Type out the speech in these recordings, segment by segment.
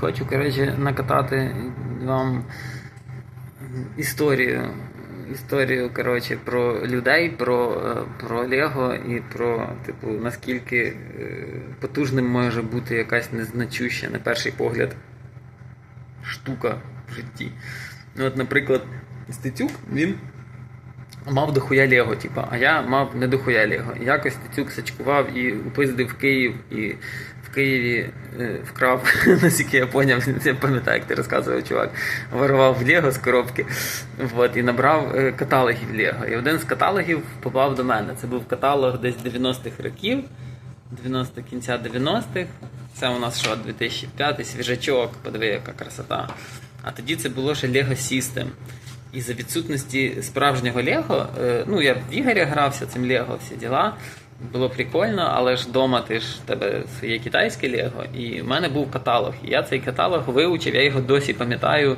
Хочу, коротше, накатати вам історію. Історію, коротше, про людей, про, е, про Лего і про, типу, наскільки е, потужним може бути якась незначуща, на перший погляд, штука в житті. Ну, от, наприклад, Стецюк, він мав дохуя Лего, типу, а я мав не дохуя Лего. Якось Стецюк сачкував і упиздив Київ, і Києві е, вкрав, наскільки я поняв, я пам'ятаю, як ти розказував, чувак, ворував Лего з коробки от, і набрав е, каталогів Лего. І один з каталогів попав до мене. Це був каталог десь 90-х років, 90 кінця 90-х. Це у нас що, 2005 свіжачок, подиви, яка красота. А тоді це було ще Lego System. І за відсутності справжнього Лего, е, ну я в Ігоря грався цим Лего, всі діла. Було прикольно, але ж вдома ти ж в тебе своє китайське Лего, і в мене був каталог. І я цей каталог вивчив, я його досі пам'ятаю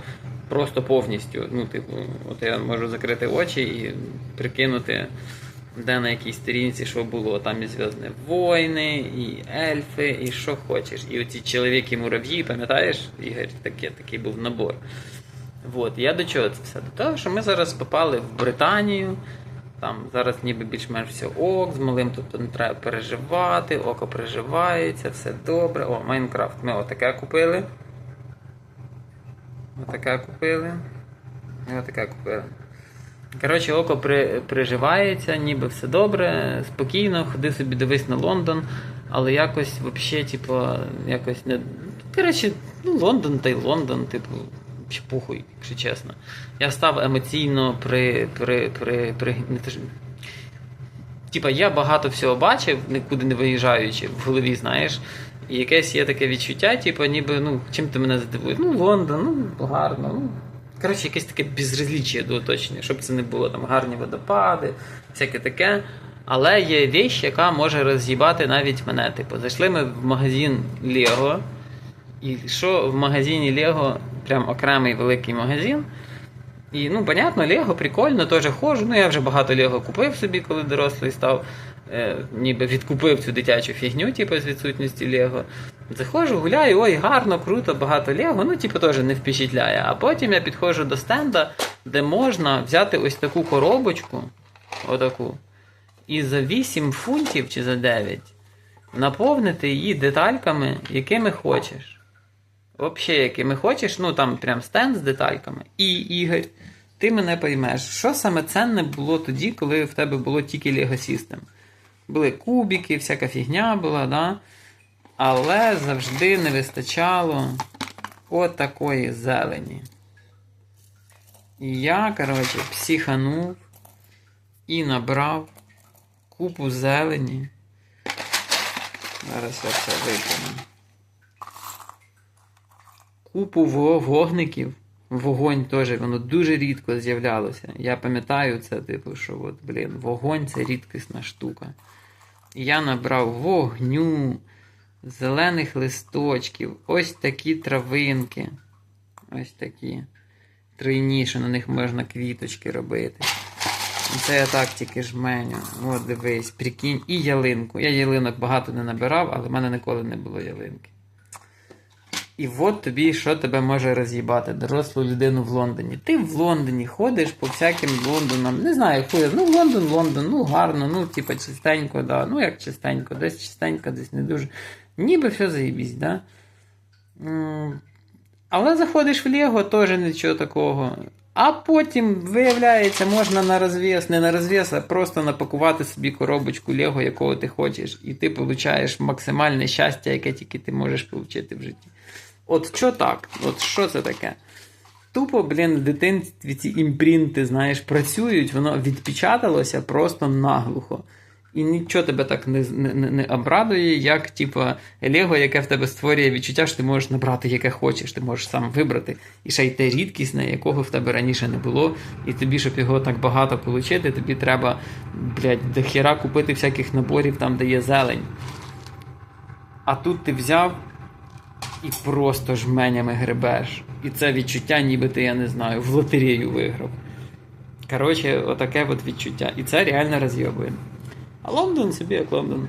просто повністю. Ну, типу, от я можу закрити очі і прикинути, де на якій сторінці що було. Там і Зв'язні війни, і ельфи, і що хочеш. І оці чоловіки мурав'ї, пам'ятаєш, Ігор, таке, такий був набор. От, я до чого це все? До того, що ми зараз попали в Британію. Там зараз ніби більш-менш все ок, з малим тут не треба переживати, око переживається, все добре. О, Майнкрафт. Ми отаке купили. Отаке купили. І отаке купили. Коротше, око при, приживається, ніби все добре, спокійно, ходи собі дивись на Лондон, але якось взагалі, типу, якось не. Коротше, ну, Лондон та й Лондон, типу, похуй, якщо чесно. Я став емоційно при. при, при, при не те, Типа, я багато всього бачив, нікуди не виїжджаючи в голові, знаєш. І якесь є таке відчуття, типу, ніби, ну, чим ти мене здивуєш? Ну, Лондон, ну, гарно, ну. Коротше, якесь таке безразліччя до оточення, щоб це не було там гарні водопади, всяке таке. Але є віч, яка може роз'їбати навіть мене. Типу, зайшли ми в магазин Лего. І що в магазині Лего, прям окремий великий магазин. І ну, понятно, Лего прикольно, теж ходжу. Ну, я вже багато Лего купив собі, коли дорослий став. Е, ніби відкупив цю дитячу фігню, типу, з відсутністю Лего. Заходжу, гуляю, ой, гарно, круто, багато Лего, ну, типу, теж не впечатляє. А потім я підходжу до стенда, де можна взяти ось таку коробочку, отаку, і за 8 фунтів чи за 9 наповнити її детальками, якими хочеш. Взагалі, якими хочеш, ну там прям стенд з детальками. І Ігор, ти мене поймеш, що саме ценне було тоді, коли в тебе було тільки Lego System. Були кубики, всяка фігня була, да? але завжди не вистачало отакої зелені. Я, коротше, психанув і набрав купу зелені. Зараз я це викину купу вогників. Вогонь теж воно дуже рідко з'являлося. Я пам'ятаю це, типу, що от, блін, вогонь це рідкісна штука. І я набрав вогню, зелених листочків, ось такі травинки. Ось такі. Тройні, на них можна квіточки робити. Це я так тільки жменю. От дивись, прикинь, і ялинку. Я ялинок багато не набирав, але в мене ніколи не було ялинки. І от тобі, що тебе може роз'їбати, дорослу людину в Лондоні. Ти в Лондоні ходиш по всяким Лондонам. Не знаю, хуй, ну Лондон, Лондон, ну гарно, ну, типа, чистенько, да. Ну як чистенько, десь чистенько, десь не дуже. Ніби все заїбісь, да? Але заходиш в Лего, теж нічого такого. А потім, виявляється, можна на розв'яз, не на розв'яз, а просто напакувати собі коробочку Лего, якого ти хочеш, і ти получаєш максимальне щастя, яке тільки ти можеш отримати в житті. От що так? От що це таке? Тупо, блін, в дитинстві ці імпринти, знаєш, працюють, воно відпечаталося просто наглухо. І нічого тебе так не, не, не, обрадує, як, типа, Лего, яке в тебе створює відчуття, що ти можеш набрати яке хочеш, ти можеш сам вибрати. І ще й те рідкісне, якого в тебе раніше не було. І тобі, щоб його так багато отримати, тобі треба, блядь, до хіра купити всяких наборів там, де є зелень. А тут ти взяв і просто жменями гребеш. І це відчуття, ніби ти, я не знаю, в лотерею виграв. Коротше, отаке от відчуття. І це реально розйобує. А Лондон собі як Лондон.